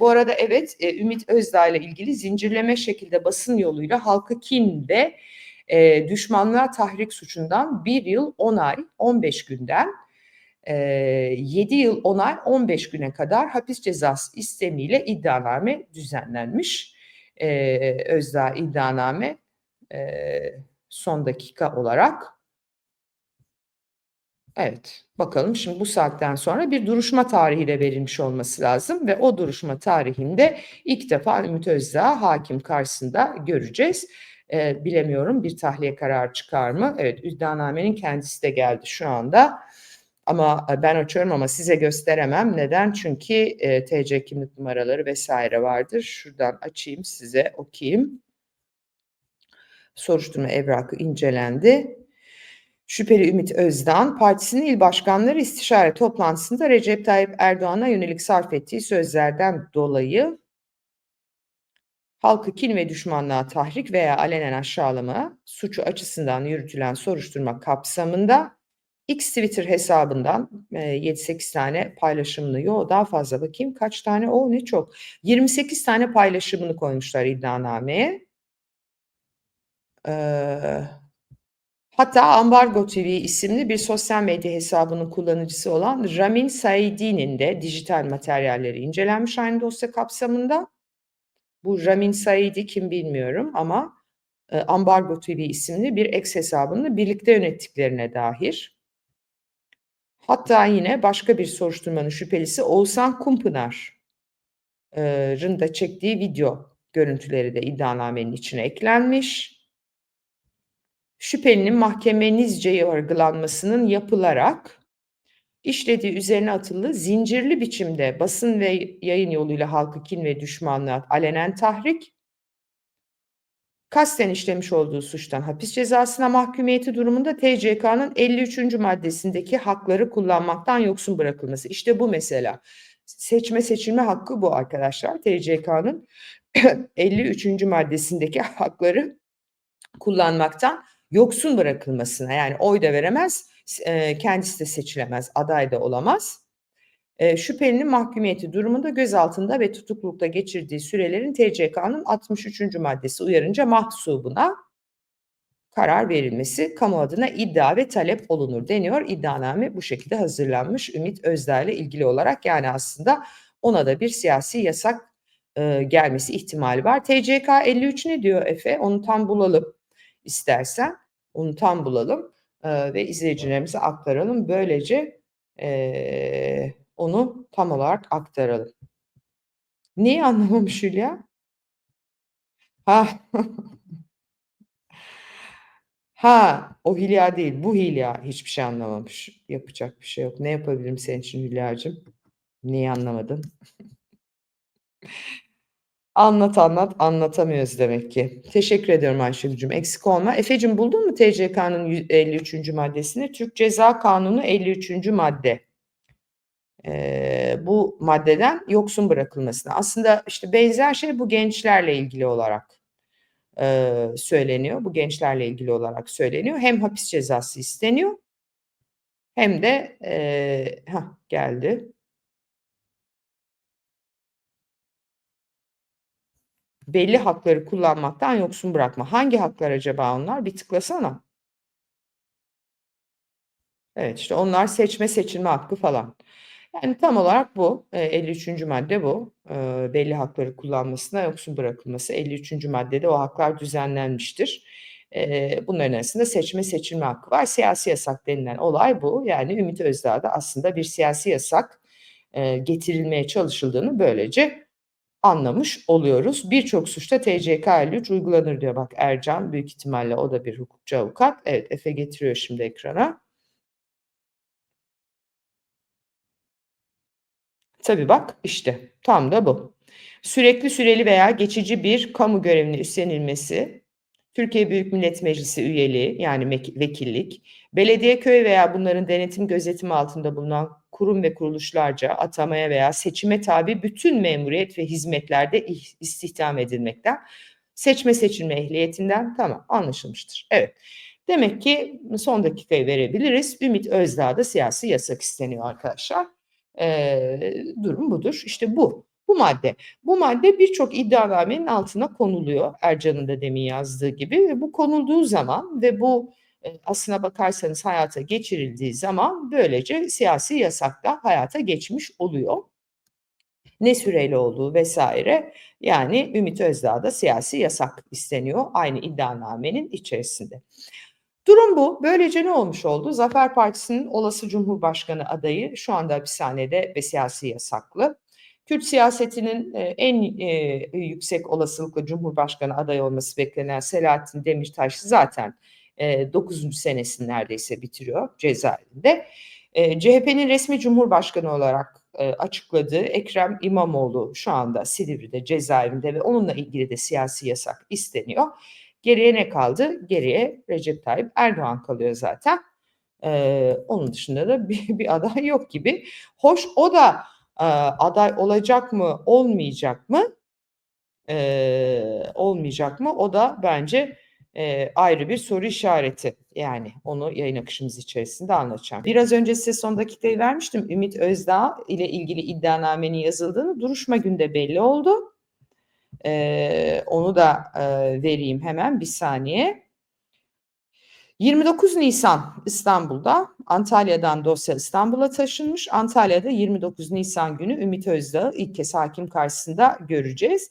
Bu arada evet e, Ümit Özdağ ile ilgili zincirleme şekilde basın yoluyla halkı kin ve e, düşmanlığa tahrik suçundan 1 yıl 10 ay 15 günden e, 7 yıl 10 ay 15 güne kadar hapis cezası istemiyle iddianame düzenlenmiş. E, Özdağ iddianame e, son dakika olarak. Evet, bakalım şimdi bu saatten sonra bir duruşma tarihi de verilmiş olması lazım ve o duruşma tarihinde ilk defa Ümit Özdağ hakim karşısında göreceğiz. Ee, bilemiyorum bir tahliye kararı çıkar mı? Evet, iddianamenin kendisi de geldi şu anda. Ama e, ben açıyorum ama size gösteremem. Neden? Çünkü e, TC kimlik numaraları vesaire vardır. Şuradan açayım size okuyayım soruşturma evrakı incelendi. Şüpheli Ümit Özdağ, partisinin il başkanları istişare toplantısında Recep Tayyip Erdoğan'a yönelik sarf ettiği sözlerden dolayı halkı kin ve düşmanlığa tahrik veya alenen aşağılama suçu açısından yürütülen soruşturma kapsamında X Twitter hesabından e, 7-8 tane paylaşımını, yo daha fazla bakayım kaç tane, o ne çok, 28 tane paylaşımını koymuşlar iddianameye. Ee, hatta Ambargo TV isimli bir sosyal medya hesabının kullanıcısı olan Ramin Saidi'nin de dijital materyalleri incelenmiş aynı dosya kapsamında. Bu Ramin Saidi kim bilmiyorum ama e, Ambargo TV isimli bir ex hesabını birlikte yönettiklerine dair. Hatta yine başka bir soruşturmanın şüphelisi Oğuzhan Kumpınar'ın da çektiği video görüntüleri de iddianamenin içine eklenmiş şüphelinin mahkemenizce yargılanmasının yapılarak işlediği üzerine atılı zincirli biçimde basın ve yayın yoluyla halkı kin ve düşmanlığa alenen tahrik, kasten işlemiş olduğu suçtan hapis cezasına mahkumiyeti durumunda TCK'nın 53. maddesindeki hakları kullanmaktan yoksun bırakılması. İşte bu mesela. Seçme seçilme hakkı bu arkadaşlar. TCK'nın 53. maddesindeki hakları kullanmaktan yoksun bırakılmasına yani oy da veremez, e, kendisi de seçilemez, aday da olamaz. E, şüphelinin mahkumiyeti durumunda gözaltında ve tutuklukta geçirdiği sürelerin TCK'nın 63. maddesi uyarınca mahsubuna karar verilmesi kamu adına iddia ve talep olunur deniyor. İddianame bu şekilde hazırlanmış Ümit Özdağ ile ilgili olarak yani aslında ona da bir siyasi yasak e, gelmesi ihtimali var. TCK 53 ne diyor Efe? Onu tam bulalım istersen onu tam bulalım e, ve izleyicilerimize aktaralım. Böylece e, onu tam olarak aktaralım. Neyi anlamamış Hülya? Ha. ha, o Hülya değil. Bu Hülya hiçbir şey anlamamış. Yapacak bir şey yok. Ne yapabilirim senin için Hülya'cığım? Neyi anlamadın? Anlat anlat anlatamıyoruz demek ki. Teşekkür ediyorum Ayşegül'cüm. Eksik olma. Efe'cim buldun mu TCK'nın 53. maddesini? Türk Ceza Kanunu 53. madde. Ee, bu maddeden yoksun bırakılmasına. Aslında işte benzer şey bu gençlerle ilgili olarak e, söyleniyor. Bu gençlerle ilgili olarak söyleniyor. Hem hapis cezası isteniyor hem de e, heh, geldi. Belli hakları kullanmaktan yoksun bırakma. Hangi haklar acaba onlar? Bir tıklasana. Evet işte onlar seçme seçilme hakkı falan. Yani tam olarak bu. 53. madde bu. Belli hakları kullanmasına yoksun bırakılması. 53. maddede o haklar düzenlenmiştir. Bunların arasında seçme seçilme hakkı var. Siyasi yasak denilen olay bu. Yani Ümit Özdağ'da aslında bir siyasi yasak getirilmeye çalışıldığını böylece anlamış oluyoruz. Birçok suçta TCK 53 uygulanır diyor. Bak Ercan büyük ihtimalle o da bir hukukçu avukat. Evet Efe getiriyor şimdi ekrana. Tabii bak işte tam da bu. Sürekli süreli veya geçici bir kamu görevine üstlenilmesi, Türkiye Büyük Millet Meclisi üyeliği yani vekillik, belediye köy veya bunların denetim gözetimi altında bulunan kurum ve kuruluşlarca atamaya veya seçime tabi bütün memuriyet ve hizmetlerde istihdam edilmekten, seçme seçilme ehliyetinden tamam anlaşılmıştır. Evet. Demek ki son dakikayı verebiliriz. Ümit Özdağ'da siyasi yasak isteniyor arkadaşlar. Ee, durum budur. İşte bu. Bu madde. Bu madde birçok iddianamenin altına konuluyor. Ercan'ın da demin yazdığı gibi ve bu konulduğu zaman ve bu e, aslına bakarsanız hayata geçirildiği zaman böylece siyasi yasak da hayata geçmiş oluyor. Ne süreyle olduğu vesaire yani Ümit Özdağ'da siyasi yasak isteniyor aynı iddianamenin içerisinde. Durum bu. Böylece ne olmuş oldu? Zafer Partisi'nin olası Cumhurbaşkanı adayı şu anda hapishanede ve siyasi yasaklı. Kürt siyasetinin en yüksek olasılıkla Cumhurbaşkanı adayı olması beklenen Selahattin Demirtaş zaten e, 9. senesini neredeyse bitiriyor cezaevinde. E, CHP'nin resmi Cumhurbaşkanı olarak e, açıkladığı Ekrem İmamoğlu şu anda Silivri'de cezaevinde ve onunla ilgili de siyasi yasak isteniyor. Geriye ne kaldı? Geriye Recep Tayyip Erdoğan kalıyor zaten. Ee, onun dışında da bir, bir aday yok gibi. Hoş o da e, aday olacak mı, olmayacak mı? Ee, olmayacak mı? O da bence e, ayrı bir soru işareti. Yani onu yayın akışımız içerisinde anlatacağım. Biraz önce size son dakikayı vermiştim. Ümit Özdağ ile ilgili iddianamenin yazıldığını duruşma günde belli oldu. Ee, onu da e, vereyim hemen bir saniye. 29 Nisan İstanbul'da, Antalya'dan dosya İstanbul'a taşınmış. Antalya'da 29 Nisan günü Ümit Özdağ'ı ilk kez hakim karşısında göreceğiz.